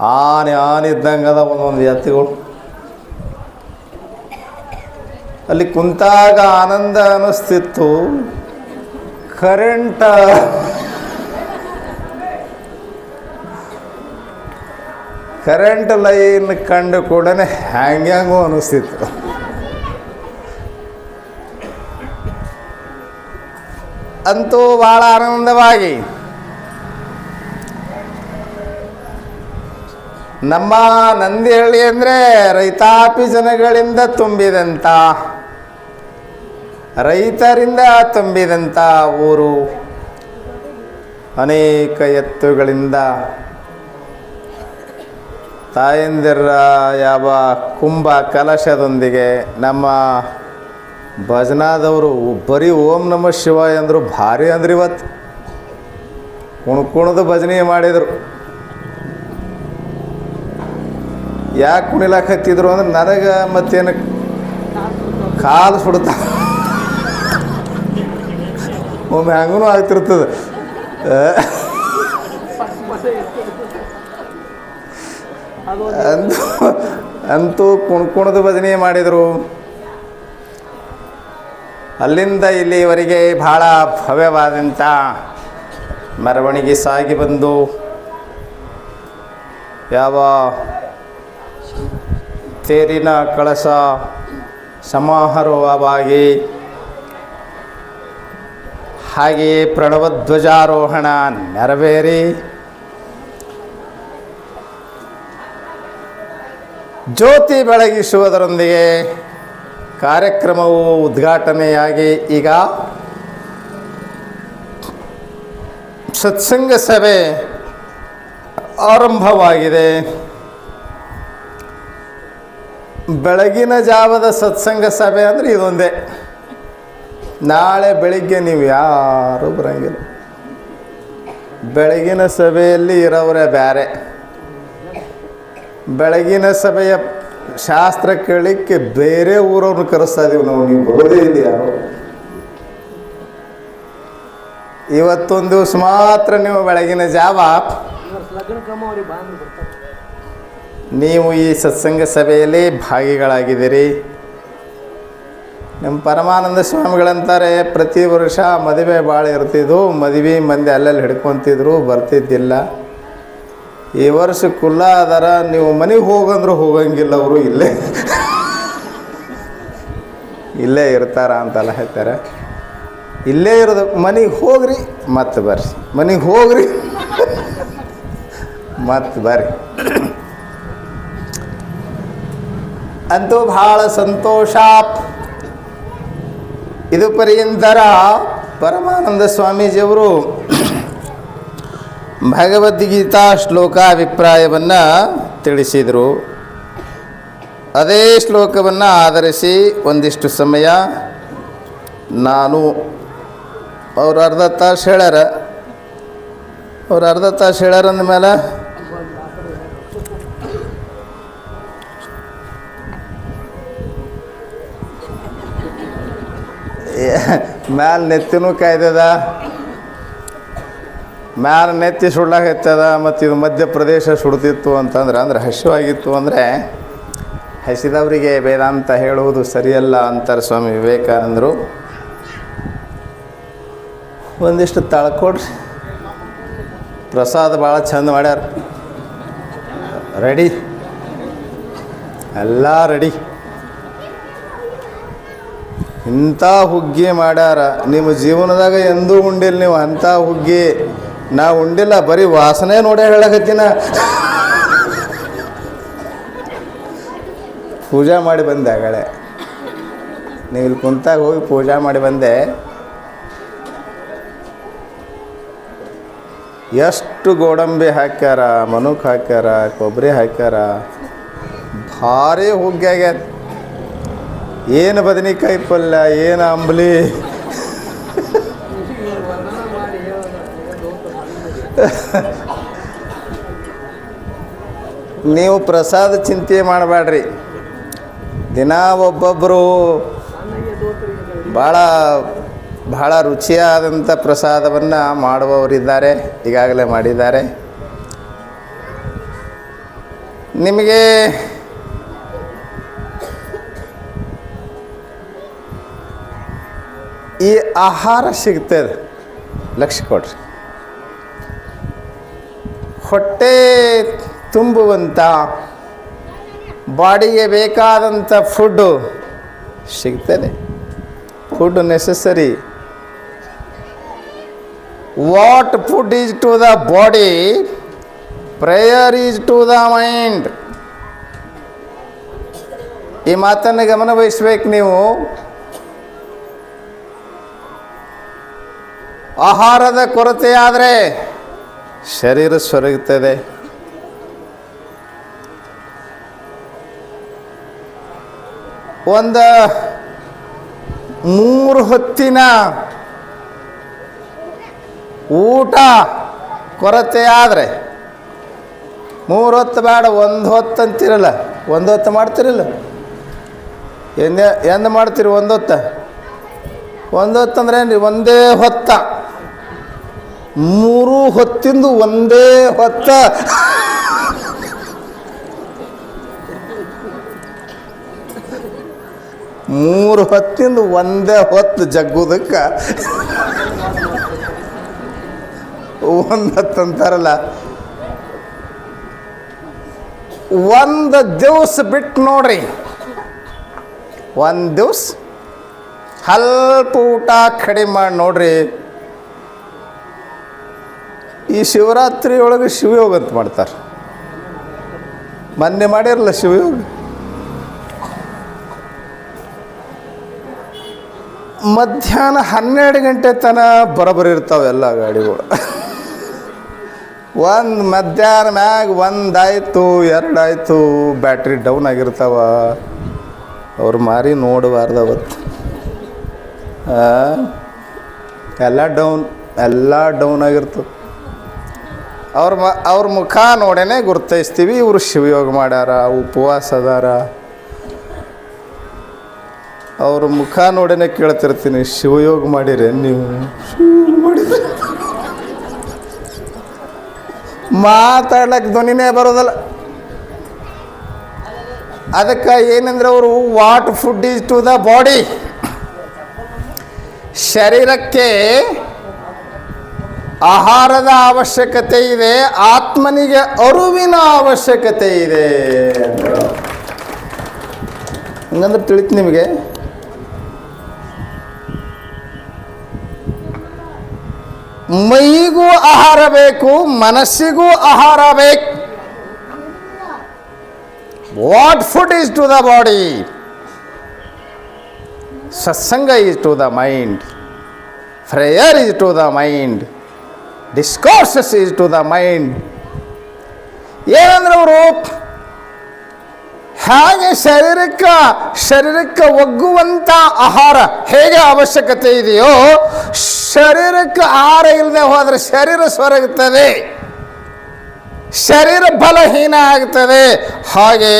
ಆನೆ ಆನೆ ಇದ್ದಂಗೆ ಅದ ಒಂದೊಂದು ಎತ್ತುಗಳು ಅಲ್ಲಿ ಕುಂತಾಗ ಆನಂದ ಅನ್ನಿಸ್ತಿತ್ತು. ಕರೆಂಟ ಕರೆಂಟ್ ಲೈನ್ ಕಂಡು ಕೂಡನೆ ಹ್ಯಾಂಗ್ಯಾಂಗು ಅನ್ನಿಸ್ತಿತ್ತು. ಅಂತೂ ಭಾಳ ಆನಂದವಾಗಿ ನಮ್ಮ ನಂದಿಹಳ್ಳಿ ಅಂದರೆ ರೈತಾಪಿ ಜನಗಳಿಂದ ತುಂಬಿದಂಥ ರೈತರಿಂದ ತುಂಬಿದಂಥ ಊರು. ಅನೇಕ ಎತ್ತುಗಳಿಂದ ತಾಯಂದಿರ ಯಾವ ಕುಂಭ ಕಲಶದೊಂದಿಗೆ ನಮ್ಮ ಭಜನಾದವರು ಬರೀ ಓಂ ನಮ ಶಿವಾಯ ಅಂದರು ಭಾರಿ ಅಂದ್ರೆ ಇವತ್ತು. ಕುಣ್ಕುಣದು ಭಜನೆ ಮಾಡಿದರು. ಯಾಕೆ ಕುಣಿಲಾಕ ಹತ್ತಿದ್ರು ಅಂದ್ರೆ ನನಗೆ ಮತ್ತೇನು ಕಾಲು ಸುಡ್ತಾ ಒಮ್ಮೆ ಹಂಗೂ ಆಗ್ತಿರ್ತದೆ. ಅಂತ ಅಂತೂ ಕುಣ್ಕುಣದ ಭಜನೆ ಮಾಡಿದರು. ಅಲ್ಲಿಂದ ಇಲ್ಲಿವರೆಗೆ ಬಹಳ ಭವ್ಯವಾದಂಥ ಮೆರವಣಿಗೆ ಸಾಗಿ ಬಂದು. ಯಾವ ತೇರಿನ ಕಳಸ ಸಮಾರೋಹವಾಗಿ ಹಾಗೆಯೇ ಪ್ರಣವಧ್ವಜಾರೋಹಣ ನೆರವೇರಿ. ಜ್ಯೋತಿ ಬೆಳಗಿಸುವುದರೊಂದಿಗೆ ಕಾರ್ಯಕ್ರಮವು ಉದ್ಘಾಟನೆಯಾಗಿ ಈಗ ಸತ್ಸಂಗ ಸಭೆ ಆರಂಭವಾಗಿದೆ. ಬೆಳಗಿನ ಜಾವದ ಸತ್ಸಂಗ ಸಭೆ ಅಂದರೆ ಇದೊಂದೇ. ನಾಳೆ ಬೆಳಿಗ್ಗೆ ನೀವು ಯಾರೂ ಬರಂಗಿಲ್ಲ. ಬೆಳಗಿನ ಸಭೆಯಲ್ಲಿ ಇರೋವರೇ ಬೇರೆ ಬೆಳಗಿನ ಸಭೆಯ ಶಾಸ್ತ್ರ ಕೇಳಲಿಕ್ಕೆ ಬೇರೆ ಊರವ್ರನ್ನ ಕರೆಸ್ತಾ ಇದೀವಿ ನಾವು, ನೀವು ಬರೋದೇ ಇಲ್ಲ ಇವತ್ತೊಂದು ದಿವಸ ಮಾತ್ರ ನೀವು ಬೆಳಗಿನ ಜಾವ. ನೀವು ಈ ಸತ್ಸಂಗ ಸಭೆಯಲ್ಲಿ ಭಾಗಿಗಳಾಗಿದ್ದೀರಿ. ನಮ್ಮ ಪರಮಾನಂದ ಸ್ವಾಮಿಗಳಂತಾರೆ, ಪ್ರತಿ ವರ್ಷ ಮದುವೆ ಭಾಳ ಇರ್ತಿದ್ವು, ಮದುವೆ ಮಂದಿ ಅಲ್ಲಲ್ಲಿ ಹಿಡ್ಕೊತಿದ್ರು, ಬರ್ತಿದ್ದಿಲ್ಲ. ಈ ವರ್ಷ ಕುಲ್ಲ ಅದರ, ನೀವು ಮನೆಗೆ ಹೋಗಂದ್ರು ಹೋಗಂಗಿಲ್ಲ ಅವರು, ಇಲ್ಲೇ. ಇಲ್ಲೇ ಇರ್ತಾರ ಅಂತೆಲ್ಲ ಹೇಳ್ತಾರೆ. ಇಲ್ಲೇ ಇರೋದು, ಮನೆಗೆ ಹೋಗ್ರಿ ಮತ್ತೆ ಬರ್ರಿ. ಮನೆಗೆ ಹೋಗ್ರಿ ಮತ್ತೆ ಬರ್ರಿ. ಅಂತೂ ಬಹಳ ಸಂತೋಷ. ಇದು ಪರ್ಯಂತರ ಪರಮಾನಂದ ಸ್ವಾಮೀಜಿಯವರು ಭಗವದ್ಗೀತಾ ಶ್ಲೋಕಾಭಿಪ್ರಾಯವನ್ನು ತಿಳಿಸಿದರು. ಅದೇ ಶ್ಲೋಕವನ್ನು ಆಧರಿಸಿ ಒಂದಿಷ್ಟು ಸಮಯ ನಾನು ಅವರು ಅರ್ಧ ತಾಸು ಹೇಳ್ಯಾರ ಅವ್ರು ಅರ್ಧ ತಾಸು ಹೇಳ್ಯಾರ ಅಂದಮೇಲೆ ಮ್ಯಾಲ ನೆತ್ತಿನೂ ಕಾಯ್ದದ. ಮ್ಯಾಲ ನೆತ್ತಿ ಸುಡ್ಲಾಕತ್ತದ ಮತ್ತು ಇದು ಮಧ್ಯಪ್ರದೇಶ ಸುಡ್ತಿತ್ತು ಅಂತಂದ್ರೆ, ಅಂದ್ರೆ ಹಸಿವಾಗಿತ್ತು ಅಂದರೆ, ಹಸಿದವರಿಗೆ ವೇದಾಂತ ಹೇಳುವುದು ಸರಿಯಲ್ಲ ಅಂತಾರೆ ಸ್ವಾಮಿ ವಿವೇಕಾನಂದರು. ಒಂದಿಷ್ಟು ತಳ್ಕೊಡ್ರಿ. ಪ್ರಸಾದ ಭಾಳ ಚಂದ ಮಾಡ್ಯಾರ. ರೆಡಿ. ಎಲ್ಲ ರೆಡಿ. ಇಂಥ ಹುಗ್ಗಿ ಮಾಡ್ಯಾರ. ನಿಮ್ಮ ಜೀವನದಾಗ ಎಂದೂ ಉಂಡಿಲ್ಲ ನೀವು ಅಂಥ ಹುಗ್ಗಿ. ನಾ ಉಂಡಿಲ್ಲ, ಬರೀ ವಾಸನೆ ನೋಡೇ ಹೇಳಕತ್ತಿನ. ಪೂಜಾ ಮಾಡಿ ಬಂದೆ ಆಗಳೇ. ನೀವು ಇಲ್ಲಿ ಕುಂತಾಗ ಹೋಗಿ ಪೂಜಾ ಮಾಡಿ ಬಂದೆ. ಎಷ್ಟು ಗೋಡಂಬಿ ಹಾಕ್ಯಾರ, ಮನುಕ್ ಹಾಕ್ಯಾರ ಕೊಬ್ಬರಿ ಹಾಕ್ಯಾರ. ಭಾರಿ ಹುಗ್ಗಿ ಆಗ್ಯದ ಏನು ಬದನೆಕಾಯಿ ಪಲ್ಯ ಏನು ಅಂಬಲಿ? ನೀವು ಪ್ರಸಾದ ಚಿಂತೆ ಮಾಡಬೇಡ್ರಿ ದಿನ ಒಬ್ಬೊಬ್ಬರು ಭಾಳ ಭಾಳ ರುಚಿಯಾದಂಥ ಪ್ರಸಾದವನ್ನು ಮಾಡುವವರಿದ್ದಾರೆ, ಈಗಾಗಲೇ ಮಾಡಿದ್ದಾರೆ. ನಿಮಗೆ ಈ ಆಹಾರ ಸಿಗ್ತದೆ ಲಕ್ಷ ಕೊಡ್ರಿ. ಹೊಟ್ಟೆ ತುಂಬುವಂಥ ಬಾಡಿಗೆ ಬೇಕಾದಂಥ ಫುಡ್ಡು ಸಿಗ್ತದೆ food necessary what food is to the body prayer is to the mind ಈ ಮಾತನ್ನು ಗಮನವಹಿಸ್ಬೇಕು ನೀವು. ಆಹಾರದ ಕೊರತೆಯಾದರೆ ಶರೀರ ಸೊರಗುತ್ತದೆ. ಒಂದು ಮೂರು ಹೊತ್ತಿನ ಊಟ ಕೊರತೆ ಆದರೆ ಮೂರು ಹೊತ್ತು ಬೇಡ, ಒಂದು ಹೊತ್ತು ಅಂತಿರಲ್ಲ ಒಂದು ಹೊತ್ತು ಮಾಡ್ತಿರಲ್ಲ. ಎಂದ ಎಂದ ಮಾಡ್ತೀರಿ ಒಂದು ಹೊತ್ತು? ಒಂದು ಹೊತ್ತು ಅಂದ್ರೆ ಏನು ರೀ ಒಂದೇ ಹೊತ್ತ. ಮೂರು ಹೊತ್ತಿಂದು ಒಂದೇ ಹೊತ್ತ. ಮೂರು ಹೊತ್ತಿಂದು ಒಂದೇ ಹೊತ್ತು ಜಗ್ಗುದಕ್ಕೆ. ಒಂದು ಅಂತಾರಲ್ಲ. ಒಂದು ದಿವಸ ಬಿಟ್ಟು ನೋಡ್ರಿ. ಒಂದು ದಿವಸ ಸ್ವಲ್ಪ ಊಟ ಕಡಿಮೆ ಮಾಡಿ ನೋಡ್ರಿ. ಈ ಶಿವರಾತ್ರಿ ಒಳಗೆ ಶಿವಯೋಗ ಅಂತ ಮಾಡ್ತಾರೆ. ಮೊನ್ನೆ ಮಾಡಿರಲ್ಲ ಶಿವಯೋಗ? ಮಧ್ಯಾಹ್ನ ಹನ್ನೆರಡು ಗಂಟೆ ತನಕ ಬರೋಬ್ಬರಿ ಇರ್ತಾವೆ ಎಲ್ಲ ಗಾಡಿಗಳು. ಒಂದು ಮಧ್ಯಾಹ್ನ ಮ್ಯಾಗ ಒಂದಾಯಿತು, ಎರಡಾಯಿತು, ಬ್ಯಾಟ್ರಿ ಡೌನ್ ಆಗಿರ್ತಾವ. ಅವ್ರು ಮಾರಿ ನೋಡಬಾರ್ದು ಅವತ್ತು? ಎಲ್ಲ ಡೌನ್ ಎಲ್ಲ ಡೌನ್ ಆಗಿರ್ತದೆ ಅವ್ರ ಮ, ಅವ್ರ ಮುಖ ನೋಡೇನೆ ಗುರ್ತೈಸ್ತೀವಿ, ಇವರು ಶಿವಯೋಗ ಮಾಡ್ಯಾರ, ಉಪವಾಸ ಅದಾರ. ಅವ್ರ ಮುಖ ನೋಡೇನೆ ಕೇಳ್ತಿರ್ತೀನಿ, ಶಿವಯೋಗ ಮಾಡಿರಿ ನೀವು. ಮಾಡಿರಿ ಧ್ವನಿನೇ ಬರೋದಲ್ಲ. ಅದಕ್ಕೆ ಏನಂದ್ರೆ ಅವರು what food is to the body. ಶರೀರಕ್ಕೆ ಆಹಾರದ ಅವಶ್ಯಕತೆ ಇದೆ, ಆತ್ಮನಿಗೆ ಅರುವಿನ ಅವಶ್ಯಕತೆ ಇದೆ ಹಂಗಂದ್ರೆ ತಿಳಿತು ನಿಮಗೆ. ಮೈಗೂ ಆಹಾರ ಬೇಕು, ಮನಸ್ಸಿಗೂ ಆಹಾರ ಬೇಕು. What food is to the body satsang is to the mind prayer is to the mind discourses is to the mind ಏನಂದ್ರೆ ಅವರು, ಹಾಗೆ ಶರೀರಕ್ಕೆ ಶರೀರಕ್ಕೆ ಒಗ್ಗುವಂಥ ಆಹಾರ ಹೇಗೆ ಅವಶ್ಯಕತೆ ಇದೆಯೋ ಶರೀರಕ್ಕೆ ಆಹಾರ ಇಲ್ಲದೆ ಹೋದರೆ ಶರೀರ ಸೊರಗುತ್ತದೆ ಶರೀರ ಬಲಹೀನ ಆಗ್ತದೆ. ಹಾಗೆ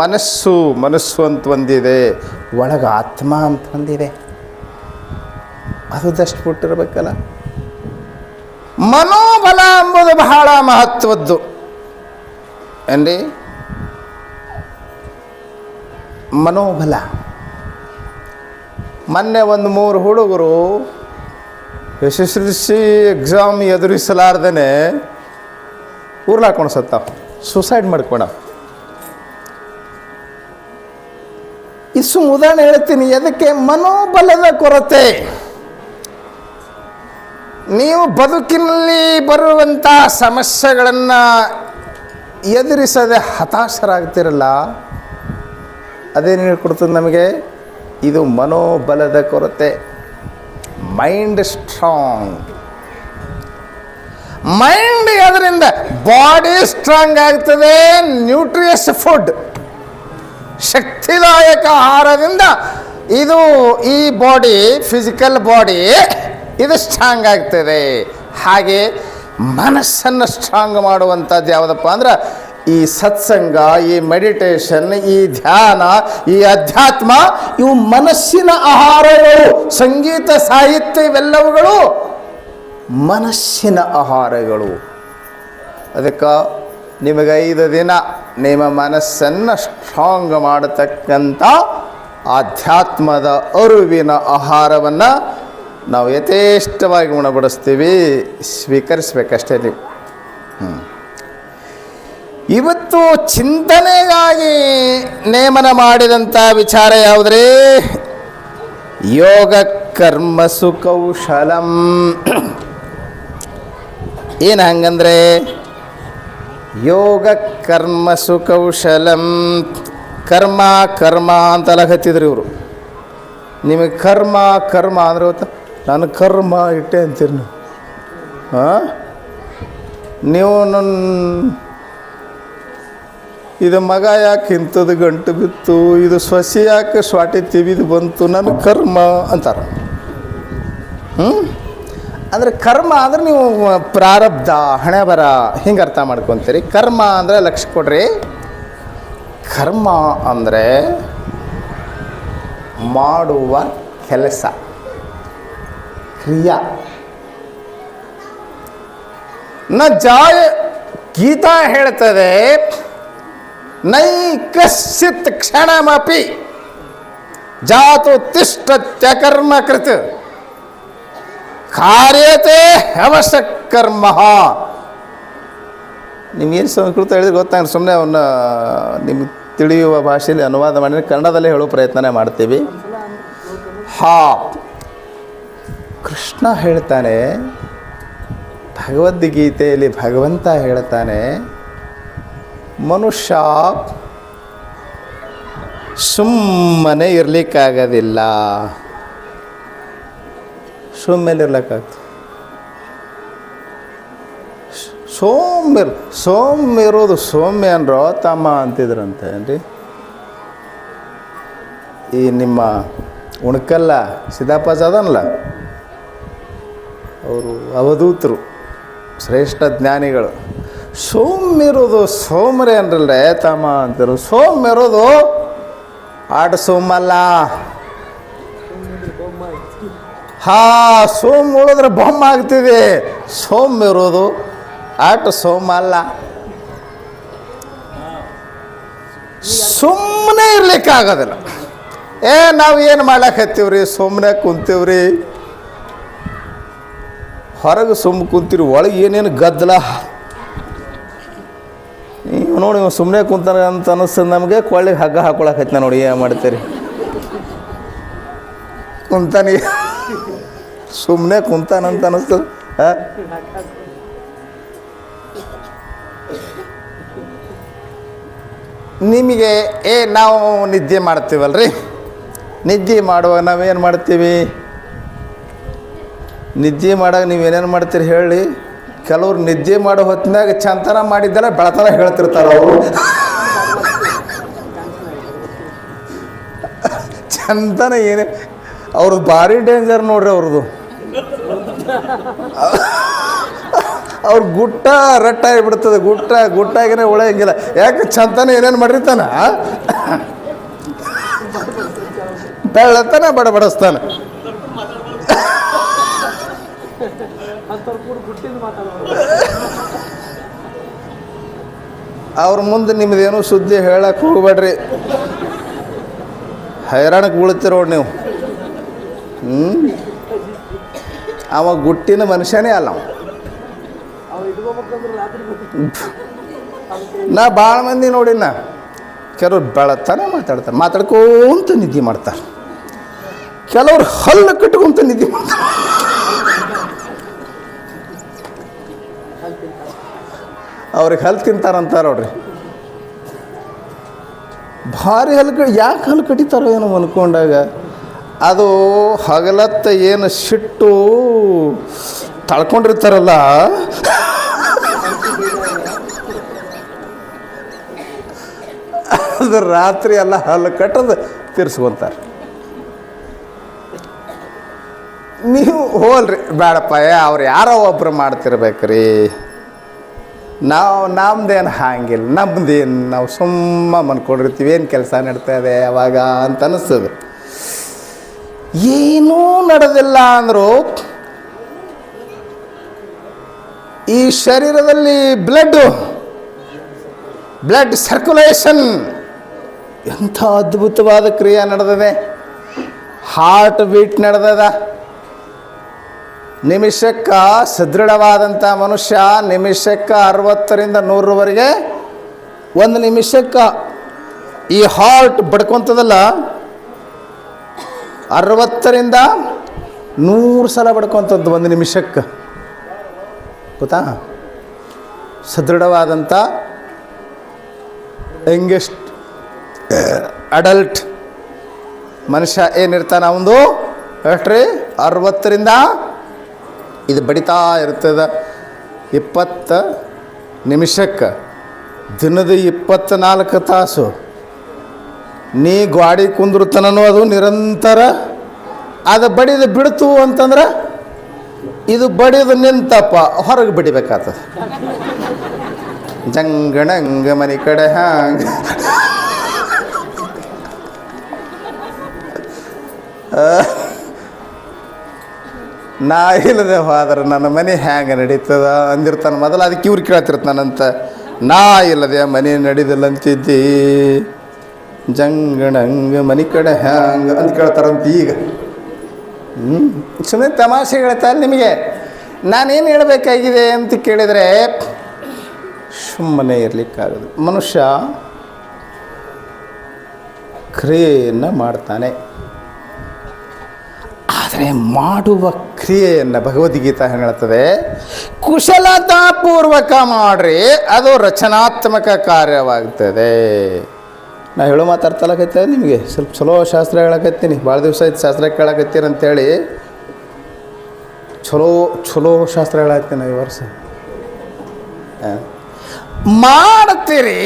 ಮನಸ್ಸು ಮನಸ್ಸು ಅಂತ ಒಂದಿದೆ, ಒಳಗೆ ಆತ್ಮ ಅಂತ ಒಂದಿದೆ. ಅದು ದಷ್ಟು ಬಿಟ್ಟಿರ್ಬೇಕಲ್ಲ. ಮನೋಬಲ ಎಂಬುದು ಬಹಳ ಮಹತ್ವದ್ದು. ಏನ್ರಿ? ಮನೋಬಲ. ಮೊನ್ನೆ ಒಂದು ಮೂರು ಹುಡುಗರು S S L C exam ಎದುರಿಸಲಾರ್ದೇ ಊರ್ಲಾಕೊಂಡು ಸತ್ತಾವ ಸುಸೈಡ್ ಮಾಡ್ಕೊಳ ಇಸು ಉದಾಹರಣೆ ಹೇಳ್ತೀನಿ ಅದಕ್ಕೆ ಮನೋಬಲದ ಕೊರತೆ? ನೀವು ಬದುಕಿನಲ್ಲಿ ಬರುವಂಥ ಸಮಸ್ಯೆಗಳನ್ನು ಎದುರಿಸದೆ ಹತಾಶರಾಗ್ತಿರಲ್ಲ ಅದೇನು ಹೇಳ್ಕೊಡ್ತದೆ ನಮಗೆ. ಇದು ಮನೋಬಲದ ಕೊರತೆ. ಮೈಂಡ್ ಸ್ಟ್ರಾಂಗ್ ಮೈಂಡ್ ಅದರಿಂದ ಬಾಡಿ ಸ್ಟ್ರಾಂಗ್ ಆಗ್ತದೆ ನ್ಯೂಟ್ರಿಯಸ್ ಫುಡ್ ಶಕ್ತಿದಾಯಕ ಆಹಾರದಿಂದ ಇದು ಈ ಬಾಡಿ ಫಿಸಿಕಲ್ ಬಾಡಿ ಇದು ಸ್ಟ್ರಾಂಗ್ ಆಗ್ತದೆ? ಹಾಗೆ ಮನಸ್ಸನ್ನು ಸ್ಟ್ರಾಂಗ್ ಮಾಡುವಂಥದ್ದು ಯಾವುದಪ್ಪ ಅಂದ್ರೆ ಈ ಸತ್ಸಂಗ, ಈ ಮೆಡಿಟೇಷನ್ ಈ ಧ್ಯಾನ, ಈ ಅಧ್ಯಾತ್ಮ, ಇವು ಮನಸ್ಸಿನ ಆಹಾರಗಳು, ಸಂಗೀತ, ಸಾಹಿತ್ಯ ಇವೆಲ್ಲವುಗಳು ಮನಸ್ಸಿನ ಆಹಾರಗಳು. ಅದಕ್ಕೆ ನಿಮಗೆ ಐದು ದಿನ ನಿಮ್ಮ ಮನಸ್ಸನ್ನು ಸ್ಟ್ರಾಂಗ್ ಮಾಡತಕ್ಕಂಥ ಆಧ್ಯಾತ್ಮದ ಅರಿವಿನ ಆಹಾರವನ್ನು ನಾವು ಯಥೇಷ್ಟವಾಗಿ ಉಣಬಡಿಸ್ತೀವಿ, ಸ್ವೀಕರಿಸ್ಬೇಕಷ್ಟೇ ನೀವು. ಇವತ್ತು ಚಿಂತನೆಗಾಗಿ ನೇಮನ ಮಾಡಿದಂಥ ವಿಚಾರ ಯಾವುದ್ರಿ? ಯೋಗ ಕರ್ಮಸು ಕೌಶಲಂ ಏನು ಹಂಗಂದ್ರೆ, ಯೋಗ ಕರ್ಮಸು ಕೌಶಲಂ ಕರ್ಮ ಕರ್ಮ ಅಂತ ಹತ್ತಿದ್ರು ಇವರು. ನಿಮಗೆ ಕರ್ಮ ಕರ್ಮ ಅಂದ್ರೆ ಗೊತ್ತಾ? ನಾನು ಕರ್ಮ ಇಟ್ಟೆ ಅಂತೀರಿ ನೀವು. ಹಾಂ ನೀವು ನನ್ನ ಇದು ಮಗ ಯಾಕೆ ಇಂಥದ್ದು ಗಂಟು ಬಿತ್ತು? ಇದು ಸೊಸೆ ಯಾಕೆ ಸ್ವಾಟಿ ತಿವಿದು ಬಂತು? ನನ್ನ ಕರ್ಮ ಅಂತಾರೆ. ಹ್ಞೂ ಅಂದರೆ ಕರ್ಮ ಅಂದ್ರೆ ನೀವು ಪ್ರಾರಬ್ಧ, ಹಣೆ ಬರ, ಹಿಂಗೆ ಅರ್ಥ ಮಾಡ್ಕೊತೀರಿ. ಕರ್ಮ ಅಂದರೆ ಲಕ್ಷ ಕೊಡ್ರಿ. ಕರ್ಮ ಅಂದರೆ ಮಾಡುವ ಕೆಲಸ. ಕ್ರಿಯಾ. ನ ಜಾಯ ಗೀತಾ ಹೇಳ್ತದೆ, ನೈ ಕಶ್ಚಿತ್ ಕ್ಷಣಮಪಿ, ಜಾತು ತಿಷ್ಟತ್ಯ ಕರ್ಮ ಕೃತ್ ಕಾರ್ಯತೆ ಹವಶ ಕರ್ಮ ನಿಮ್ಗೇನು ಸಂಸ್ಕೃತ ಹೇಳಿದ್ರೆ ಗೊತ್ತಾಗ ಸುಮ್ಮನೆ ಅವನ್ನ ನಿಮ್ಗೆ ತಿಳಿಯುವ ಭಾಷೆಯಲ್ಲಿ ಅನುವಾದ ಮಾಡಿದ್ರೆ ಕನ್ನಡದಲ್ಲೇ ಹೇಳೋ ಪ್ರಯತ್ನನೇ ಮಾಡ್ತೀವಿ. ಹಾ. ಕೃಷ್ಣ ಹೇಳ್ತಾನೆ, ಭಗವದ್ಗೀತೆಯಲ್ಲಿ ಭಗವಂತ ಹೇಳ್ತಾನೆ, ಮನುಷ್ಯ ಸುಮ್ಮನೆ ಇರಲಿಕ್ಕಾಗೋದಿಲ್ಲ. ಸುಮ್ಮನೆ ಇರ್ಲಿಕ್ಕಾಗ್ತದೆ. ಸೋಮ್ಯ, ಸೌಮ್ಯ ಇರೋದು ಸೋಮ್ಯ ಅನ್ರೋ ತಮ್ಮ ಅಂತಿದ್ರಂತೆ ಏನ್ರಿ? ಈ ನಿಮ್ಮ ಉಣ್ಕಲ್ಲ ಸಿದ್ದಾಪಾಸ್ ಅದನಲ್ಲ ಅವರು ಅವಧೂತರು, ಶ್ರೇಷ್ಠ ಜ್ಞಾನಿಗಳು. ಸೌಮ್ಯ ಇರೋದು ಸೋಮರೆ ಅನ್ರಲ್ರೆ ತಮ್ಮ ಅಂತಾರೆ ಸೌಮ್ಯ ಇರೋದು ಆಟ ಸೋಮಲ್ಲ. ಹಾ, ಸೋಮ್ ಉಳಿದ್ರೆ ಬೊಮ್ಮ ಆಗ್ತಿದೆ ಇರೋದು ಆಟ ಸೋಮ ಅಲ್ಲ ಸುಮ್ಮನೆ ಇರ್ಲಿಕ್ಕಾಗೋದಿಲ್ಲ. ಏ, ನಾವು ಏನು ಮಾಡ್ಲಾಕತ್ತೀವ್ರಿ ಸುಮ್ಮನೆ ಕುಂತೀವ್ರಿ? ಹೊರಗೆ ಸುಮ್ಮ ಕುಂತಿರು, ಒಳಗೆ ಏನೇನು ಗದ್ದಲ? ನೀವು ನೋಡಿ ಇವ್ ಸುಮ್ಮನೆ ಕುಂತಾನ ಅಂತ ಅನ್ನಿಸ್ತದೆ ನಮಗೆ, ಕೊಳ್ಳಿಗೆ ಹಗ್ಗ ಹಾಕೊಳಕೈತೆ ನೋಡಿ ಏನು ಮಾಡ್ತೀರಿ? ಕುಂತಾನಿ. ಸುಮ್ಮನೆ ಕುಂತಾನಂತ ಅನ್ನಿಸ್ತದೆ ಹಾಂ ನಿಮಗೆ, ಏ, ನಾವು ನಿದ್ದೆ ಮಾಡ್ತೀವಲ್ರಿ? ನಿದ್ದೆ ಮಾಡುವಾಗ ನಾವೇನು ಮಾಡ್ತೀವಿ? ನಿದ್ದೆ ಮಾಡಾಗ ಏನೇನು ಮಾಡ್ತೀರಿ ಹೇಳಿ? ಕೆಲವ್ರು ನಿದ್ದೆ ಮಾಡೋ ಹೊತ್ತಿನಾಗ ಚಂತನ ಮಾಡಿದ್ದೆಲ್ಲ ಬೆಳತನ ಹೇಳ್ತಿರ್ತಾರೆ ಅವರು. ಚಂತನ ಏನೇ ಅವ್ರದ್ದು ಭಾರಿ ಡೇಂಜರ್ ನೋಡ್ರಿ ಅವ್ರದ್ದು ಅವ್ರ ಗುಟ್ಟ ರಟ್ಟ ಆಗಿಬಿಡ್ತದೆ, ಗುಟ್ಟ ಗುಟ್ಟಾಗಿನೇ ಉಳಿಯಂಗಿಲ್ಲ. ಯಾಕೆ ಚಂತನ ಏನೇನು ಮಾಡಿರ್ತಾನ ಬೆಳ್ಳತನ ಬಡಬಡಿಸ್ತಾನ. ಅವ್ರ ಮುಂದೆ ನಿಮ್ದೇನು ಸುದ್ದಿ ಹೇಳಕ್ಕೆ ಹೋಗ್ಬೇಡ್ರಿ. ಹೈರಾಣಕ್ಕೆ ಬೀಳುತ್ತಿರೋ ನೋಡಿ ನೀವು. ಅವ ಗುಟ್ಟಿನ ಮನುಷ್ಯನೇ ಅಲ್ಲ ನಾ ಭಾಳ ಮಂದಿ ನೋಡಿನ ಕೆಲವ್ರು ಬೆಳತಾನೆ ಮಾತಾಡ್ತಾರೆ, ಮಾತಾಡ್ಕೊಂತ ನಿದ್ದೆ ಮಾಡ್ತಾರೆ. ಕೆಲವ್ರು ಹಲ್ಲು ಕಟ್ಕೊಂತ ನಿದ್ದೆ ಮಾಡ್ತಾರೆ. ಅವ್ರಿಗೆ ಹಲ್ಲು ತಿಂತಾರಂತಾರೆ ನೋಡ್ರಿ ಭಾರಿ ಹಲ್ಲು ಯಾಕೆ ಹಲ್ಲು ಕಡಿತಾರೋ ಏನೋ ಅನ್ಕೊಂಡಾಗ ಅದು ಹಗಲತ್ತ ಏನು ಸಿಟ್ಟು ತಳ್ಕೊಂಡಿರ್ತಾರಲ್ಲ. ಅದು ರಾತ್ರಿ ಎಲ್ಲ ಹಲ್ಲು ಕಟ್ಟದು ತಿರ್ಸ್ಕೊಂತಾರೆ. ನೀವು ಹೋಲ್ರಿ ಬೇಡಪ್ಪ ಅವ್ರು ಯಾರೋ ಒಬ್ರು ಮಾಡ್ತಿರ್ಬೇಕ್ರಿ. ನಾವು ನಮ್ದೇನು ಹಾಂಗಿಲ್ಲ ನಮ್ದೇನು ನಾವು ಸುಮ್ಮ ಮನ್ಕೊಂಡಿರ್ತೀವಿ, ಏನು ಕೆಲಸ ನಡ್ತಾ ಇದೆ ಅವಾಗ ಅಂತ ಅನ್ನಿಸ್ತದೆ ಏನೂ ನಡೆದಿಲ್ಲ ಅಂದರೂ ಈ ಶರೀರದಲ್ಲಿ ಬ್ಲಡ್ ಬ್ಲಡ್ ಸರ್ಕ್ಯುಲೇಷನ್ ಎಂಥ ಅದ್ಭುತವಾದ ಕ್ರಿಯೆ ನಡೆದಿದೆ. ಹಾರ್ಟ್ ಬೀಟ್ ನಡೆದದ. ನಿಮಿಷಕ್ಕೆ ಸದೃಢವಾದಂಥ ಮನುಷ್ಯ ನಿಮಿಷಕ್ಕೆ ಅರವತ್ತರಿಂದ ನೂರರವರೆಗೆ ಒಂದು ನಿಮಿಷಕ್ಕೆ ಈ ಹಾರ್ಟ್ ಬಡ್ಕೊತದಲ್ಲ, ಅರವತ್ತರಿಂದ ನೂರು ಸಲ ಬಡ್ಕೊತದ್ದು ಒಂದು ನಿಮಿಷಕ್ಕೆ. ಗೊತ್ತಾ? ಸದೃಢವಾದಂಥ ಯಂಗೆಸ್ಟ್ ಅಡಲ್ಟ್ ಮನುಷ್ಯ ಏನಿರ್ತಾನೆ ಅವನು ಎಷ್ಟ್ರಿ ಅರವತ್ತರಿಂದ ಇದು ಬಡಿತಾ ಇರ್ತದೆ. ಇಪ್ಪತ್ತು ನಿಮಿಷಕ್ಕೆ, ದಿನದ ಇಪ್ಪತ್ತ್ನಾಲ್ಕು ತಾಸು. ನೀ ಗಾಡಿ ಕುಂದ್ರತನೂ ಅದು ನಿರಂತರ. ಅದು ಬಡಿದು ಬಿಡ್ತು ಅಂತಂದ್ರೆ ಇದು ಬಡಿದು ನಿಂತಪ್ಪ, ಹೊರಗೆ ಬಿಡಿಬೇಕಾಗ್ತದೆ. ಜಂಗಣಂಗ ಮನೆ ಕಡೆ ಹಂಗ. ನಾ ಇಲ್ಲದೆ ಹೋದ್ರೆ ನನ್ನ ಮನೆ ಹ್ಯಾಂಗೆ ನಡೀತದ ಅಂದಿರ್ತಾನೆ. ಮೊದಲು ಅದಕ್ಕೆ ಇವ್ರು ಕೇಳ್ತಿರ್ತಾನಂತ. ನಾ ಇಲ್ಲದೆ ಮನೆ ನಡೀದಿಲ್ಲ ಅಂತಿದ್ದಿ ಜಂಗಣಂಗ ಮನೆ ಕಡೆ ಹ್ಯಾಂಗ ಅಂತ ಕೇಳ್ತಾರಂತ ಈಗ. ಹ್ಞೂ ಸುಮ್ಮನೆ ತಮಾಷೆ ಹೇಳ್ತಾ ನಿಮಗೆ. ನಾನೇನು ಹೇಳಬೇಕಾಗಿದೆ ಅಂತ ಕೇಳಿದರೆ, ಸುಮ್ಮನೆ ಇರಲಿಕ್ಕಾಗದು. ಮನುಷ್ಯ ಕ್ರಿಯೆಯನ್ನು ಮಾಡ್ತಾನೆ. ಆದರೆ ಮಾಡುವ ಕ್ರಿಯೆಯನ್ನು ಭಗವದ್ಗೀತಾ ಹೇಳ್ತದೆ ಕುಶಲತಾಪೂರ್ವಕ ಮಾಡ್ರಿ, ಅದು ರಚನಾತ್ಮಕ ಕಾರ್ಯವಾಗ್ತದೆ. ನಾ ಹೇಳು ಮಾತಾಡ್ತಲಕೈತೆ ನಿಮಗೆ? ಸ್ವಲ್ಪ ಚಲೋ ಶಾಸ್ತ್ರ ಹೇಳಕತ್ತೀನಿ. ಭಾಳ ದಿವಸ ಆಯ್ತು ಶಾಸ್ತ್ರ ಕೇಳಕತ್ತೀರಿ ಅಂತೇಳಿ. ಚಲೋ ಚಲೋ ಶಾಸ್ತ್ರ ಹೇಳತ್ತೀನಿ ಈ ವರ್ಷ. ಮಾಡ್ತೀರಿ.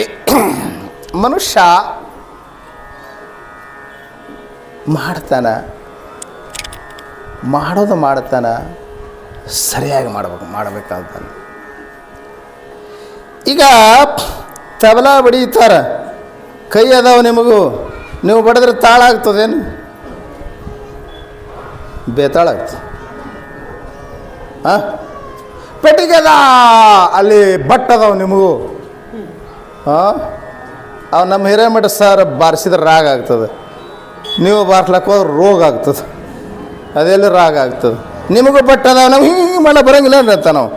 ಮನುಷ್ಯ ಮಾಡ್ತಾನ. ಮಾಡೋದು ಮಾಡ್ತಾನೆ ಸರಿಯಾಗಿ ಮಾಡ್ಬೇಕು ಮಾಡಬೇಕಾಗ್ತಾನೆ ಈಗ ತಬಲ ಬಡಿತಾರೆ ಕೈ ಅದಾವ ನಿಮಗೂ. ನೀವು ಬಡಿದ್ರೆ ತಾಳ ಆಗ್ತದೇನು ಆಗ್ತದೆ ಹಾಂ ಪೆಟ್ಟಿಗೆ ಅಲ್ಲಿ ಬಟ್ ಅದಾವ ನಿಮಗೂ. ಹಾಂ ಅವು ನಮ್ಮ ಹಿರೇಮಠ ಸರ್ ಬಾರಿಸಿದ್ರೆ ರಾಗ ಆಗ್ತದೆ. ನೀವು ಬಾರ್ಸ್ಲಕ್ಕೆ ಹೋದ್ರೆ ರೋಗ ಆಗ್ತದೆ. ಅದೆಲ್ಲ ರಾಗ ಆಗ್ತದೆ. ನಿಮಗೂ ಬಟ್ ನಾವು ಹಿಂಗೆ ಮಾಡ ಬರೋಂಗಿಲ್ಲ ಅಂತ ನಾವು.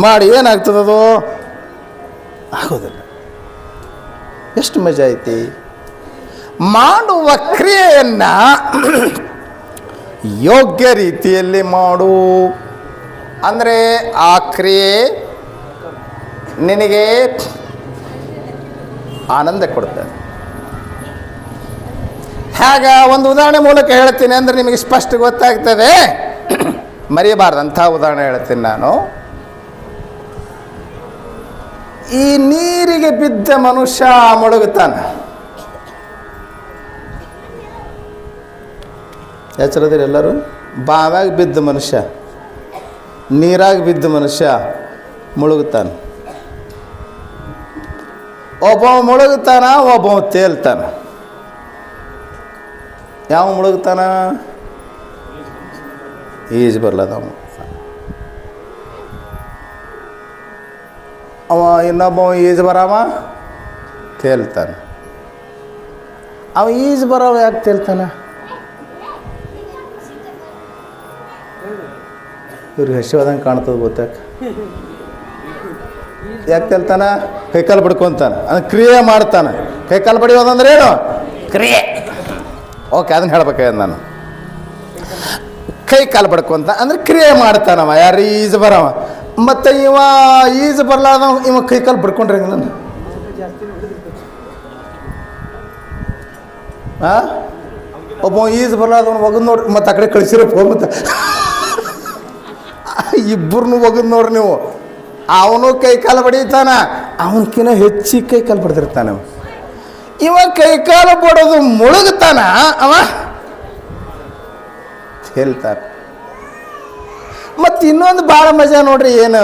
ಮಾಡಿ ಏನಾಗ್ತದದು ಆಗೋದಿಲ್ಲ. ಎಷ್ಟು ಮಜಾ ಐತಿ? ಮಾಡುವ ಕ್ರಿಯೆಯನ್ನು ಯೋಗ್ಯ ರೀತಿಯಲ್ಲಿ ಮಾಡು. ಅಂದರೆ ಆ ಕ್ರಿಯೆ ನಿನಗೆ ಆನಂದ ಕೊಡ್ತದೆ ಹಾಗ ಒಂದು ಉದಾಹರಣೆ ಮೂಲಕ ಹೇಳ್ತೀನಿ ಅಂದರೆ ನಿಮಗೆ ಸ್ಪಷ್ಟ ಗೊತ್ತಾಗ್ತದೆ. ಮರೆಯಬಾರ್ದಂಥ ಉದಾಹರಣೆ ಹೇಳ್ತೀನಿ ನಾನು. ಈ ನೀರಿಗೆ ಬಿದ್ದ ಮನುಷ್ಯ ಮುಳುಗುತ್ತಾನೆ. ಎಚ್ಚರದಿರಿ ಎಲ್ಲರೂ? ಬಾವ್ಯಾಗ ಬಿದ್ದ ಮನುಷ್ಯ. ನೀರಾಗ ಬಿದ್ದ ಮನುಷ್ಯ ಮುಳುಗುತ್ತಾನೆ. ಒಬ್ಬ ಮುಳುಗುತ್ತಾನ, ಒಬ್ಬ ತೇಲ್ತಾನ. ಯಾವ ಮುಳುಗ್ತಾನ ಈಜು ಬರ್ಲದ ಅವ ಇನ್ನೊಬ್ಬ ಈಜು ಬರವ? ತೇಲ್ತಾನ. ಅವ ಈಜು ಬರವ ಯಾಕೆ ತೇಲ್ತಾನ? ಇವ್ರಿಗೆ ಹಸಿವಾದಂಗೆ ಕಾಣ್ತದೆ ಗೊತ್ತಾಕ ಯಾಕೆ? ತೇಲ್ತಾನ? ಕೈಕಾಲು ಬಡ್ಕೊಂತಾನ. ಅಂದ್ರೆ ಕ್ರಿಯೆ ಮಾಡ್ತಾನೆ. ಕೈಕಾಲು ಬಡಿಯೋದಂದ್ರೆ ಏನು? ಕ್ರಿಯೆ. ಓಕೆ, ಅದನ್ನ ಹೇಳ್ಬೇಕಾಗ್ಯದ ನಾನು? ಕೈ ಕಾಲು ಬಡ್ಕೊಂತ ಅಂದ್ರೆ ಕ್ರಿಯೆ ಮಾಡ್ತಾನವ ಯಾರು ಈಜು ಬರವ. ಮತ್ತು ಇವ ಈಜು ಬರ್ಲಾರ್ದ ಇವ ಕೈ ಕಾಲು ಬಡ್ಕೊಂಡ್ರೆ ಹೆಂಗೆ ನಾನು. ಹಾಂ ಒಬ್ಬ ಈಜು ಬರ್ಲಾರ್ದವನು ಒಗದ್ ನೋಡ್ರಿ, ಮತ್ತು ಆ ಕಡೆ ಕಳಿಸಿರಪ್ಪ ಮತ್ತು. ಇಬ್ಬರನ್ನು ಒಗದ್ ನೋಡ್ರಿ ನೀವು. ಅವನು ಕೈ ಕಾಲು ಬಡಿತಾನ, ಅವನಕಿನ್ನ ಹೆಚ್ಚಿ ಕೈ ಕಾಲು ಬಡ್ದಿರ್ತಾನೆ ಇವ ಕೈ ಕಾಲು ಬಡೋದು ಮುಳುಗ್ತಾನ ಅವ? ಹೇಳ್ತಾರ ಮತ್ತು ಇನ್ನೊಂದು ಭಾಳ ಮಜಾ ನೋಡ್ರಿ ಏನು?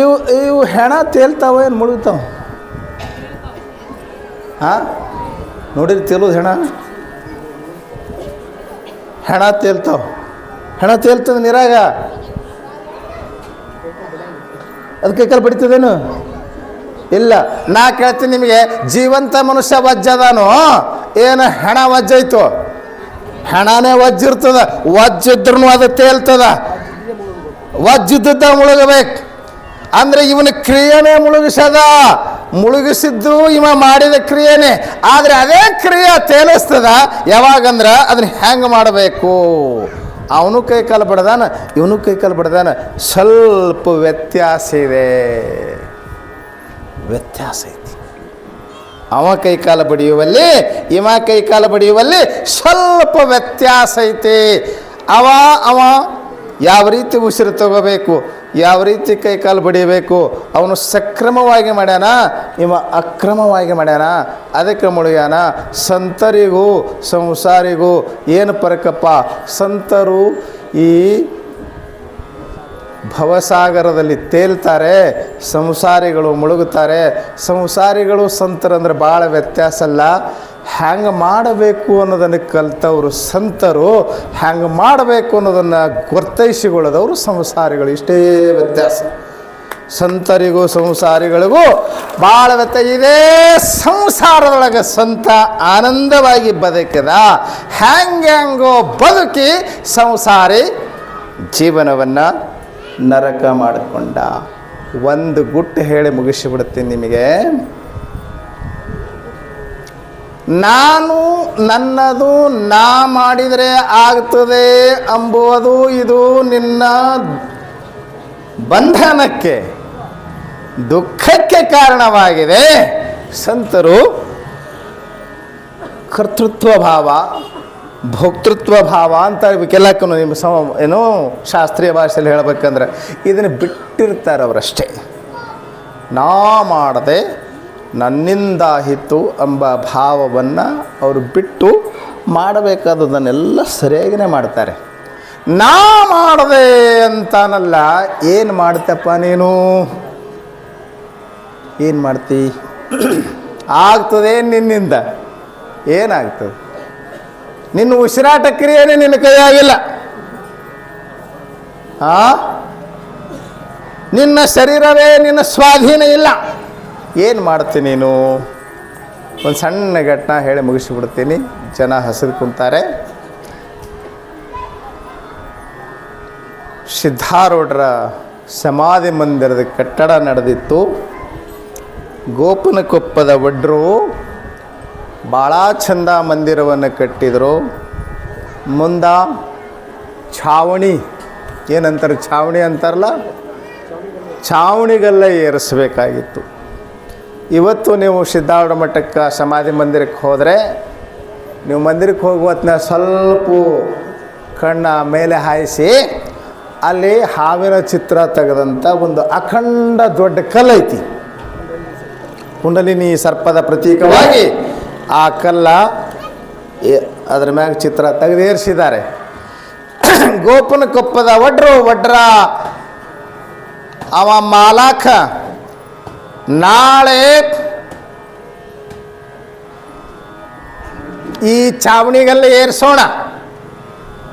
ಇವು ಇವು ಹೆಣ ತೇಲ್ತಾವ ಏನು ಮುಳುಗ್ತಾವ? ಹಾಂ? ನೋಡಿರಿ ತೇಲೋದು ಹೆಣ? ಹೆಣ ತೇಲ್ತಾವ. ಹೆಣ ತೇಲ್ತದ ನೀರಾಗ? ಕೈ ಕಾಲು ಬಡಿತದೇನು? ಇಲ್ಲ, ನಾ ಕೇಳ್ತೀನಿ ನಿಮಗೆ, ಜೀವಂತ ಮನುಷ್ಯ ವಜ್ಜದಾನು ಏನು ಹೆಣ ವಜ್ಜೈತು ಹೆಣನೇ ವಜ್ಜಿರ್ತದ ವಜ್ಜಿದ್ರು ಅದು ತೇಲ್ತದ. ವಜ್ಜಿದ್ದ ಮುಳುಗಬೇಕು. ಅಂದರೆ ಇವನ ಕ್ರಿಯೆನೇ ಮುಳುಗಿಸದ. ಮುಳುಗಿಸಿದ್ದು ಇವ ಮಾಡಿದ ಕ್ರಿಯೆನೇ. ಆದರೆ ಅದೇ ಕ್ರಿಯೆ ತೇಲಿಸ್ತದ. ಯಾವಾಗಂದ್ರ ಅದನ್ನ ಹೆಂಗೆ ಮಾಡಬೇಕು? ಅವನು ಕೈ ಕಾಲು ಬಡ್ದಾನ, ಇವನು ಕೈ ಕಾಲು ಬಡ್ದಾನ. ಸ್ವಲ್ಪ ವ್ಯತ್ಯಾಸ ಇದೆ. ವ್ಯತ್ಯಾಸ ಐತಿ. ಅವ ಕೈ ಕಾಲ ಬಡಿಯುವಲ್ಲಿ, ಇವ ಕೈಕಾಲ ಬಡಿಯುವಲ್ಲಿ ಸ್ವಲ್ಪ ವ್ಯತ್ಯಾಸ ಐತಿ. ಅವ ಅವ ಯಾವ ರೀತಿ ಉಸಿರು ತಗೋಬೇಕು, ಯಾವ ರೀತಿ ಕೈಕಾಲು ಬಡಿಯಬೇಕು ಅವನು ಸಕ್ರಮವಾಗಿ ಮಾಡ್ಯಾನ, ಇವ ಅಕ್ರಮವಾಗಿ ಮಾಡ್ಯಾನ, ಅದಕ್ಕೆ ಮುಳುಗ್ಯಾನ. ಸಂತರಿಗೂ, ಸಂಸಾರಿಗೂ ಏನು ಪರಕಪ್ಪ? ಸಂತರು ಈ ಭವಸಾಗರದಲ್ಲಿ ತೇಲ್ತಾರೆ, ಸಂಸಾರಿಗಳು ಮುಳುಗುತ್ತಾರೆ. ಸಂಸಾರಿಗಳು ಸಂತರಂದ್ರೆ ಭಾಳ ವ್ಯತ್ಯಾಸ ಅಲ್ಲ. ಹ್ಯಾಂಗೆ ಮಾಡಬೇಕು ಅನ್ನೋದನ್ನು ಕಲ್ತವರು ಸಂತರು, ಹ್ಯಾಂಗೆ ಮಾಡಬೇಕು ಅನ್ನೋದನ್ನು ಗೊತ್ತೈಸಿಕೊಳ್ಳೋದವರು ಸಂಸಾರಿಗಳು. ಇಷ್ಟೇ ವ್ಯತ್ಯಾಸ. ಸಂತರಿಗೂ ಸಂಸಾರಿಗಳಿಗೂ ಭಾಳ ವ್ಯತ್ಯಾಸ. ಇದೇ ಸಂಸಾರದೊಳಗೆ ಸಂತ ಆನಂದವಾಗಿ ಬದುಕಿದ, ಹ್ಯಾಂಗೆ ಹ್ಯಾಂಗೋ ಬದುಕಿ ಸಂಸಾರಿ ಜೀವನವನ್ನು ನರಕ ಮಾಡಿಕೊಂಡ. ಒಂದು ಗುಟ್ಟು ಹೇಳಿ ಮುಗಿಸಿಬಿಡ್ತೀನಿ ನಿಮಗೆ. ನಾನು ನನ್ನದು ನಾ ಮಾಡಿದರೆ ಆಗ್ತದೆ ಅಂಬುವುದು ಇದು ನಿನ್ನ ಬಂಧನಕ್ಕೆ ದುಃಖಕ್ಕೆ ಕಾರಣವಾಗಿದೆ. ಸಂತರು ಕರ್ತೃತ್ವ ಭಾವ ಭೋಕ್ತೃತ್ವ ಭಾವ ಅಂತ ಕೆಲಕ್ಕೂ ನಿಮ್ಮ ಸಮ ಏನೋ ಶಾಸ್ತ್ರೀಯ ಭಾಷೆಯಲ್ಲಿ ಹೇಳಬೇಕಂದ್ರೆ ಇದನ್ನು ಬಿಟ್ಟಿರ್ತಾರೆ ಅವರಷ್ಟೇ ನಾ ಮಾಡದೆ ನನ್ನಿಂದಾಹಿತು ಎಂಬ ಭಾವವನ್ನು ಅವರು ಬಿಟ್ಟು ಮಾಡಬೇಕಾದದನ್ನೆಲ್ಲ ಸರಿಯಾಗಿನೇ ಮಾಡ್ತಾರೆ. ನಾ ಮಾಡದೆ ಅಂತಾನಲ್ಲ, ಏನು ಮಾಡ್ತಪ್ಪ ನೀನು? ಏನು ಮಾಡ್ತಿ? ಆಗ್ತದೆ ನಿನ್ನಿಂದ. ಏನಾಗ್ತದೆ? ನಿನ್ನ ಉಸಿರಾಟ ಕ್ರಿಯೆನೇ ನಿನ್ನ ಕೈಯಾಗಿಲ್ಲ. ಆ? ನಿನ್ನ ಶರೀರವೇ ನಿನ್ನ ಸ್ವಾಧೀನ ಇಲ್ಲ. ಏನು ಮಾಡ್ತೀನಿ ನೀನು? ಒಂದು ಸಣ್ಣ ಘಟನೆ ಹೇಳಿ ಮುಗಿಸಿಬಿಡ್ತೀನಿ. ಜನ ಹಸಿದು ಕುಂತಾರೆ. ಸಿದ್ಧಾರೂಢರ ಸಮಾಧಿ ಮಂದಿರದ ಕಟ್ಟಡ ನಡೆದಿತ್ತು. ಗೋಪನಕೊಪ್ಪದ ಒಡ್ರು ಭಾಳ ಚಂದ ಮಂದಿರವನ್ನು ಕಟ್ಟಿದರು. ಮುಂದ ಛಾವಣಿ, ಏನಂತಾರೆ ಛಾವಣಿ ಅಂತಾರಲ್ಲ? ಛಾವಣಿಗೆಲ್ಲ ಏರಿಸಬೇಕಾಗಿತ್ತು. ಇವತ್ತು ನೀವು ಸಿದ್ಧಾರೂಢ ಮಠಕ್ಕೆ ಸಮಾಧಿ ಮಂದಿರಕ್ಕೆ ಹೋದರೆ, ನೀವು ಮಂದಿರಕ್ಕೆ ಹೋಗುವತ್ನ ಸ್ವಲ್ಪ ಕಣ್ಣ ಮೇಲೆ ಹಾಯಿಸಿ, ಅಲ್ಲಿ ಹಾವಿನ ಚಿತ್ರ ತೆಗೆದಂಥ ಒಂದು ಅಖಂಡ ದೊಡ್ಡ ಕಲ್ಲೈತಿ ಕುಂಡಲಿನಿ ಸರ್ಪದ ಪ್ರತೀಕವಾಗಿ ಆ ಕಲ್ಲ ಅದ್ರ ಮ್ಯಾಗ ಚಿತ್ರ ತೆಗೆದೇರಿಸಿದ್ದಾರೆ. ಗೋಪನ ಕೊಪ್ಪದ ಒಡ್ರು ಒಡ್ರ ಅವ ಮಾಲಾಖ. ನಾಳೆ ಈ ಚಾವಣಿಗೆಲ್ಲ ಏರ್ಸೋಣ,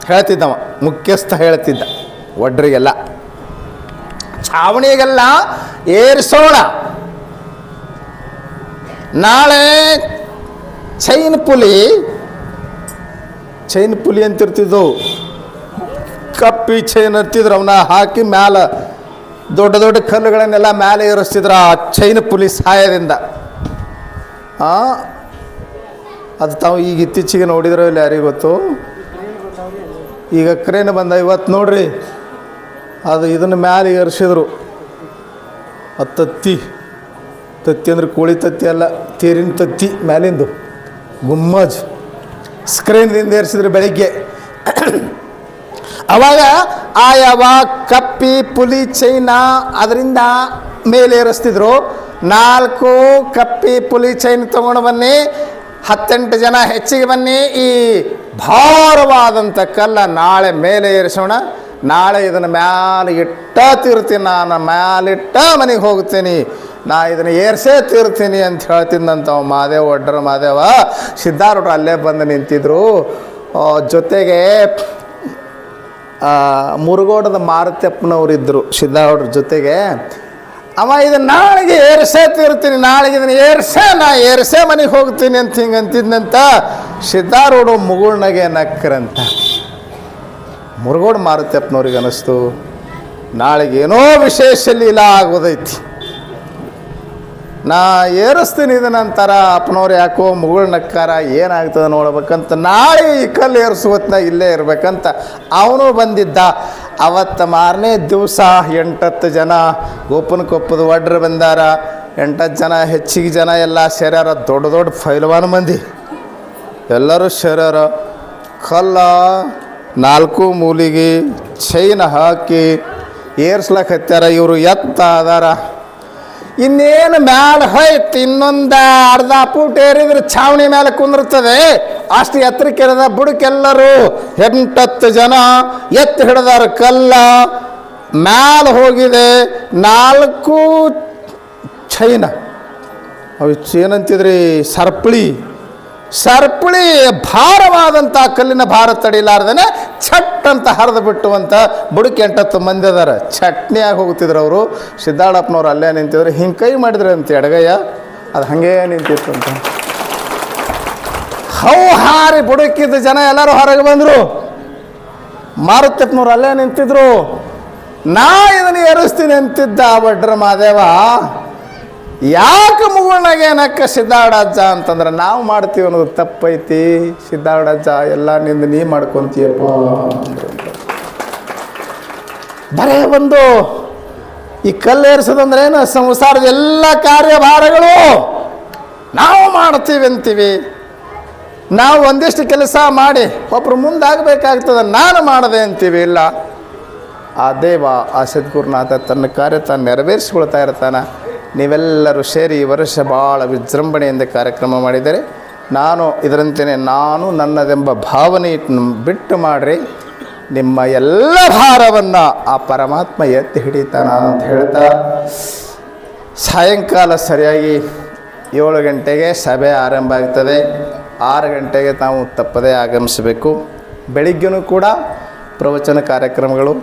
ಹೇಳ್ತಿದ್ದವ, ಮುಖ್ಯಸ್ಥ ಹೇಳ್ತಿದ್ದ ಒಡ್ರಿಗೆಲ್ಲ ಚಾವಣಿಗೆಲ್ಲ ಏರಿಸೋಣ. ನಾಳೆ ಚೈನ್ ಪುಲಿ ಚೈನ್ ಪುಲಿ ಅಂತಿರ್ತಿದ್ದವು ಕಪ್ಪಿ ಚೈನ್ ಇರ್ತಿದ್ರು ಅವನ್ನ ಹಾಕಿ ಮ್ಯಾಲ ದೊಡ್ಡ ದೊಡ್ಡ ಕಲ್ಲುಗಳನ್ನೆಲ್ಲ ಮೇಲೆ ಏರಿಸ್ತಿದ್ರು ಆ ಚೈನ್ ಪುಲಿ ಸಹಾಯದಿಂದ. ಅದು ತಾವು ಈಗ ಇತ್ತೀಚೆಗೆ ನೋಡಿದ್ರೋ ಇಲ್ಲ ಯಾರಿಗೆ ಗೊತ್ತು? ಈಗ ಕ್ರೇನ್ ಬಂದ ಇವತ್ತು ನೋಡ್ರಿ. ಅದು ಇದನ್ನು ಮ್ಯಾಲೆ ಏರಿಸಿದ್ರು. ಅದು ತತ್ತಿ. ತತ್ತಿ ಅಂದ್ರೆ ಕೋಳಿ ತತ್ತಿ ಅಲ್ಲ, ತೇರಿನ ತತ್ತಿ ಮ್ಯಾಲಿಂದು. ಗುಮ್ಮಜ್ ಸ್ಕ್ರೀನ್ದಿಂದ ಏರಿಸಿದ್ರು ಬೆಳಿಗ್ಗೆ. ಅವಾಗ ಆ ಯಾವ ಕಪ್ಪಿ, ಪುಲಿ, ಚೈನ, ಅದರಿಂದ ಮೇಲೆ ಏರಿಸ್ತಿದ್ರು. ನಾಲ್ಕು ಕಪ್ಪಿ, ಪುಲಿ, ಚೈನ್ ತೊಗೊಂಡು ಬನ್ನಿ. ಹತ್ತೆಂಟು ಜನ ಹೆಚ್ಚಿಗೆ ಬನ್ನಿ. ಈ ಭಾರವಾದಂಥ ಕಲ್ಲ ನಾಳೆ ಮೇಲೆ ಏರಿಸೋಣ. ನಾಳೆ ಇದನ್ನು ಮ್ಯಾಲೆ ಇಟ್ಟ ತಿರ್ತೀನಿ ನಾನು ಮ್ಯಾಲಿಟ್ಟ ಮನೆಗೆ ಹೋಗ್ತೀನಿ. ನಾ ಇದನ್ನು ಏರ್ಸೇ ತೀರ್ತೀನಿ ಅಂತ ಹೇಳ್ತಿದ್ದಂತ ಮಾದೇವ ಒಡ್ರ ಮಾದೇವ. ಸಿದ್ಧಾರೂಢರು ಅಲ್ಲೇ ಬಂದು ನಿಂತಿದ್ರು. ಜೊತೆಗೆ ಮುರುಗೋಡದ ಮಾರುತಪ್ಪನವರಿದ್ದರು ಸಿದ್ಧಾರೂಢರ ಜೊತೆಗೆ. ಅವ ಇದನ್ನ ನಾಳೆಗೆ ಏರ್ಸೇ ತೀರ್ತೀನಿ, ನಾಳೆಗೆ ಇದನ್ನ ಏರ್ಸೇ, ನಾ ಏರ್ಸೇ ಮನೆಗೆ ಹೋಗ್ತೀನಿ ಅಂತ ಹಿಂಗೆ ಅಂತಿದ್ನಂತ ಸಿದ್ಧಾರೂಢ ಮುಗುಳ್ನಗೆ ನಕ್ಕರಂತ. ಮುರುಗೋಡು ಮಾರುತ್ಯಪ್ಪನವ್ರಿಗೆ ಅನ್ನಿಸ್ತು ನಾಳೆಗೆ ಏನೋ ವಿಶೇಷ ಲೀಲಾ ಆಗೋದೈತಿ. ನಾ ಏರಿಸ್ತೀನಿ ಇದನ್ನ ಅಂತಾರ, ಅಪ್ಪನವ್ರು ಯಾಕೋ ಮುಗುಳ್ ನಕ್ಕಾರ, ಏನಾಗ್ತದೆ ನೋಡ್ಬೇಕಂತ ನಾಳೆ ಈ ಕಲ್ಲು ಏರಿಸುವತ್ನಾಗ ಇಲ್ಲೇ ಇರಬೇಕಂತ ಅವನು ಬಂದಿದ್ದ. ಅವತ್ತು ಮಾರನೇ ದಿವಸ ಎಂಟತ್ತು ಜನ ಗೋಪನ ಕೊಪ್ಪದ ಒಡ್ರು ಬಂದಾರ. ಎಂಟತ್ತು ಜನ ಹೆಚ್ಚಿಗೆ ಜನ ಎಲ್ಲ ಸೇರ್ಯಾರ, ದೊಡ್ಡ ದೊಡ್ಡ ಫೈಲ್ವಾನ್ ಮಂದಿ. ಎಲ್ಲರೂ ಸೇರ್ಯಾರ. ಕಲ್ಲ ನಾಲ್ಕು ಮೂಲಿಗೆ ಚೈನ್ ಹಾಕಿ ಏರ್ಸ್ಲಕ್ಕೆ ಹತ್ಯಾರ, ಇವರು ಎತ್ತ ಅದಾರ ಇನ್ನೇನು ಮ್ಯಾಲ ಹೋಯ್ತು, ಇನ್ನೊಂದು ಅರ್ಧ ಫೂಟ್ ಏರಿದ್ರೆ ಛಾವಣಿ ಮೇಲೆ ಕುಂದಿರ್ತದೆ. ಅಷ್ಟು ಎತ್ತರಕ್ಕೆ ಇರದ ಬುಡಕ್ಕೆಲ್ಲರೂ ಎಂಟತ್ತು ಜನ ಎತ್ತು ಹಿಡ್ದಾರ ಕಲ್ಲ. ಮ್ಯಾಲ ಹೋಗಿದೆ ನಾಲ್ಕು ಚೈನ. ಅವು ಏನಂತಿದ್ರಿ ಸರ್ಪಳಿ. ಸರ್ಪಳಿ ಭಾರವಾದಂಥ ಕಲ್ಲಿನ ಭಾರ ತಡಿಲಾರ್ದೇ ಛಟ್ ಅಂತ ಹರಿದು ಬಿಟ್ಟುವಂಥ ಬುಡಕ್ಕೆ ಎಂಟತ್ತು ಮಂದಿ ಅದಾರ. ಚಟ್ನಿಯಾಗಿ ಹೋಗ್ತಿದ್ರು ಅವರು. ಸಿದ್ದಾಳಪ್ಪನವ್ರು ಅಲ್ಲೇ ನಿಂತಿದ್ರು. ಹಿಂಗೆ ಕೈ ಮಾಡಿದ್ರೆ ಅಂತ ಎಡಗಯ್ಯ. ಅದು ಹಾಗೇ ನಿಂತಿತ್ತು ಅಂತ. ಹೌ ಹಾರಿ ಬುಡಕ್ಕಿದ್ದ ಜನ ಎಲ್ಲರೂ ಹೊರಗೆ ಬಂದರು. ಮಾರುತ್ತಪ್ಪನವ್ರು ಅಲ್ಲೇ ನಿಂತಿದ್ರು. ನಾ ಇದನ್ನು ಏರಿಸ್ತೀನಿ ಅಂತಿದ್ದ ಬಡ್ರ ಮಾದೇವ. ಯಾಕೆ ಮುಗುಳ್ನಾಗೆ ಏನಕ್ಕ ಸಿದ್ದಾಡಜ್ಜ ಅಂತಂದ್ರೆ ನಾವು ಮಾಡ್ತೀವಿ ಅನ್ನೋದು ತಪ್ಪೈತಿ. ಸಿದ್ದಾಡಜ್ಜ, ಎಲ್ಲ ನಿಂದು ನೀ ಮಾಡ್ಕೊಂತೀಯಪ್ಪ ಬರೇ ಒಂದು ಈ ಕಲ್ಲು ಏರಿಸೋದಂದ್ರೆ ಏನು? ಸಂಸಾರದ ಎಲ್ಲ ಕಾರ್ಯಭಾರಗಳು ನಾವು ಮಾಡ್ತೀವಿ ಅಂತೀವಿ. ನಾವು ಒಂದಿಷ್ಟು ಕೆಲಸ ಮಾಡಿ ಒಬ್ರು ಮುಂದಾಗಬೇಕಾಗ್ತದೆ, ನಾನು ಮಾಡದೆ ಅಂತೀವಿ, ಇಲ್ಲ. ಆ ದೇವ, ಆ ಸದ್ಗುರುನಾಥ ತನ್ನ ಕಾರ್ಯ ತಾನು ನೆರವೇರಿಸ್ಕೊಳ್ತಾ ಇರ್ತಾನೆ. ನೀವೆಲ್ಲರೂ ಸೇರಿ ಈ ವರ್ಷ ಭಾಳ ವಿಜೃಂಭಣೆಯಿಂದ ಕಾರ್ಯಕ್ರಮ ಮಾಡಿದರೆ ನಾನು ಇದರಂತೆಯೇ ನಾನು ನನ್ನದೆಂಬ ಭಾವನೆ ಬಿಟ್ಟು ಮಾಡಿರಿ. ನಿಮ್ಮ ಎಲ್ಲ ಭಾರವನ್ನು ಆ ಪರಮಾತ್ಮ ಎತ್ತಿ ಹಿಡಿತಾನ ಅಂತ ಹೇಳ್ತಾ ಸಾಯಂಕಾಲ ಸರಿಯಾಗಿ ಏಳು ಗಂಟೆಗೆ ಸಭೆ ಆರಂಭ ಆಗ್ತದೆ. ಆರು ಗಂಟೆಗೆ ನಾವು ತಪ್ಪದೇ ಆಗಮಿಸಬೇಕು. ಬೆಳಿಗ್ಗೆನೂ ಕೂಡ ಪ್ರವಚನ ಕಾರ್ಯಕ್ರಮಗಳು.